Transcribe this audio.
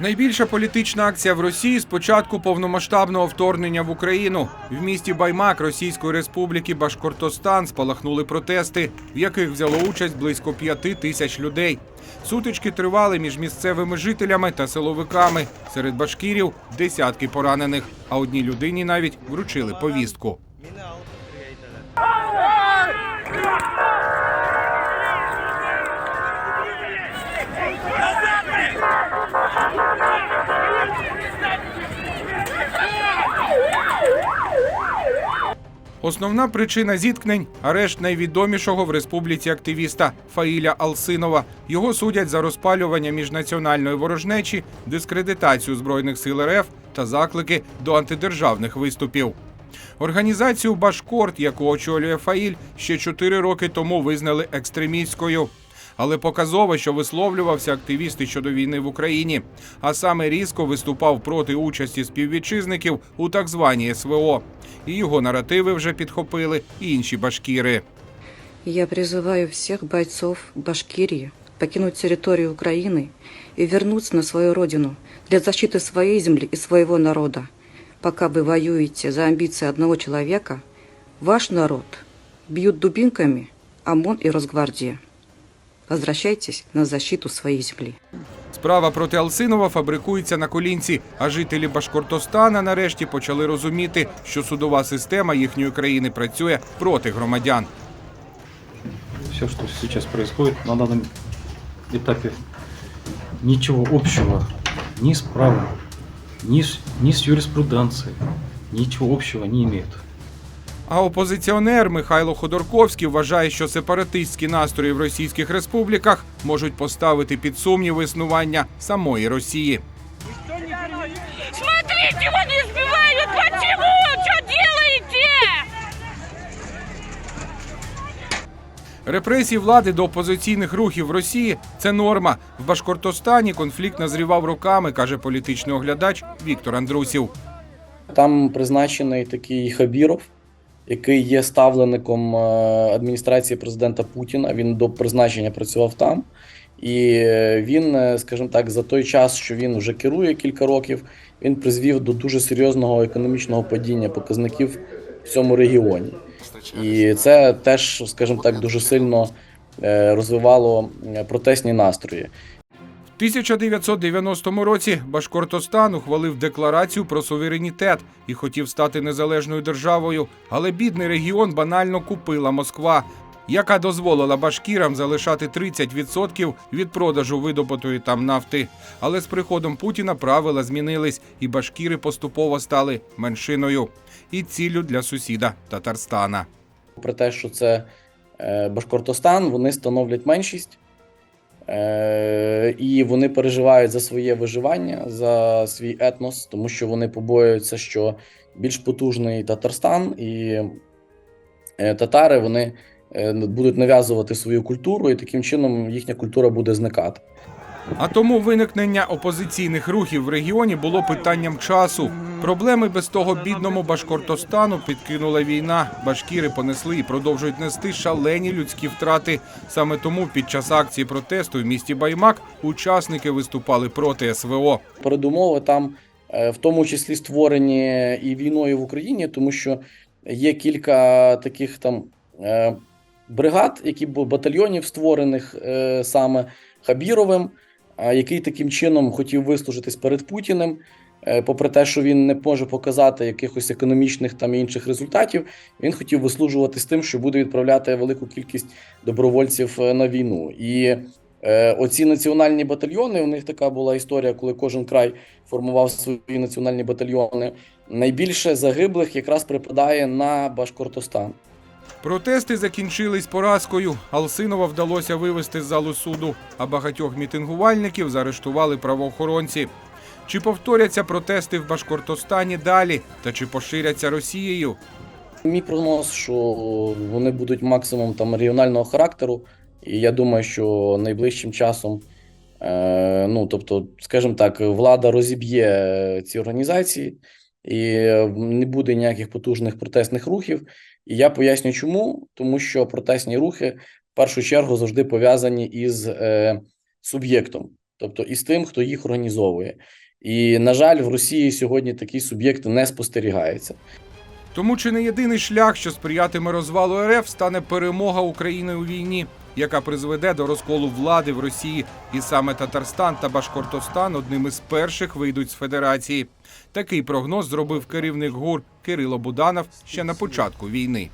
Найбільша політична акція в Росії з початку повномасштабного вторгнення в Україну. В місті Баймак Російської Республіки Башкортостан спалахнули протести, в яких взяло участь близько п'яти тисяч людей. Сутички тривали між місцевими жителями та силовиками. Серед башкірів десятки поранених, а одній людині навіть вручили повістку. Основна причина зіткнень арешт найвідомішого в республіці активіста Фаїля Алсинова. Його судять за розпалювання міжнаціональної ворожнечі, дискредитацію збройних сил РФ та заклики до антидержавних виступів. Організацію Башкорт, яку очолює Фаїль, ще чотири роки тому визнали екстремістською Але показово, що висловлювався активісти щодо війни в Україні, а саме різко виступав проти участі співвітчизників у так званій СВО. І його наративи вже підхопили і інші башкіри. Я призываю всех бойцов Башкирии покинуть территорию Украины и вернуться на свою родину для защиты своей земли и своего народа. Пока вы воюете за амбиции одного человека, ваш народ бьют дубинками ОМОН и Росгвардия. Возвращайтесь на защиту своей земли. Справа проти Алсинова фабрикується на колінці, а жителі Башкортостана нарешті почали розуміти, що судова система їхньої країни працює проти громадян. все, что сейчас происходит на данном этапе, ничего общего ни с правом, ни с юриспруденцией, ничего общего не имеет. А опозиціонер Михайло Ходорковський вважає, що сепаратистські настрої в російських республіках можуть поставити під сумнів існування самої Росії. Смотрите, его не сбивают! Почему? Что делаете? Репресії влади до опозиційних рухів в Росії це норма. В Башкортостані конфлікт назрівав роками, каже політичний оглядач Віктор Андрусів. Там призначений такий Хабіров, який є ставлеником е, адміністрації президента Путіна. Він до призначення працював там. І е, він, е, скажімо так, за той час, що він вже керує кілька років, він призвів до дуже серйозного економічного падіння показників в цьому регіоні. І це теж, скажімо так, дуже сильно розвивало протестні настрої. В 1990 році Башкортостан ухвалив декларацію про суверенітет і хотів стати незалежною державою, але бідний регіон банально купила Москва, яка дозволила башкірам залишати 30% від продажу видобутої там нафти. Але з приходом Путіна правила змінились, і башкіри поступово стали меншиною і ціллю для сусіда Татарстана. Про те, що це е, Башкортостан, вони становлять меншість. Е, і вони переживають за своє виживання, за свій етнос, тому що вони побоюються, що більш потужний Татарстан і е, татари вони е, будуть нав'язувати свою культуру, і таким чином їхня культура буде зникати. А тому виникнення опозиційних рухів в регіоні було питанням часу. Проблеми без того бідному Башкортостану підкинула війна. Башкіри понесли і продовжують нести шалені людські втрати. Саме тому під час акції протесту в місті Баймак учасники виступали проти СВО. передумови там, е, в тому числі створені і війною в Україні, тому що є кілька таких там е, бригад, які батальйонів створених е, саме Хабіровим, який таким чином хотів вислужитись перед Путіним. Е, Попри те, що він не може показати якихось економічних там інших результатів, він хотів вислужуватись тим, що буде відправляти велику кількість добровольців е, на війну. І Е, Оці національні батальйони, у них така була історія, коли кожен край формував свої національні батальйони. Найбільше загиблих якраз припадає на Башкортостан. Протести закінчились поразкою. Алсинова вдалося вивести з залу суду, а багатьох мітингувальників заарештували правоохоронці. Чи повторяться протести в Башкортостані далі, та чи поширяться Росією? Мій прогноз, що вони будуть максимум там регіонального характеру, і я думаю, що найближчим часом, е, ну тобто, скажімо так, влада розіб'є ці організації, і не буде ніяких потужних протестних рухів. І я поясню, чому, тому що протестні рухи в першу чергу завжди пов'язані із е, суб'єктом. тобто і з тим, хто їх організовує. І, на жаль, в Росії сьогодні такий суб'єкт не спостерігається. Тому чи не єдиний шлях, що сприятиме розвалу РФ, стане перемога України у війні, яка призведе до розколу влади в Росії, і саме Татарстан та Башкортостан одним із перших вийдуть з федерації. Такий прогноз зробив керівник ГУР Кирило Буданов ще на початку війни.